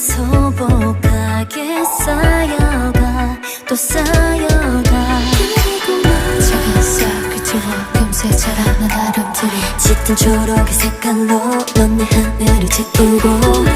소복하게 쌓여가 또 쌓여가. 작은 싹을 지워 금세 자라난 아름들이 짙은 초록의 색깔로 넌 내 하늘을 채우고.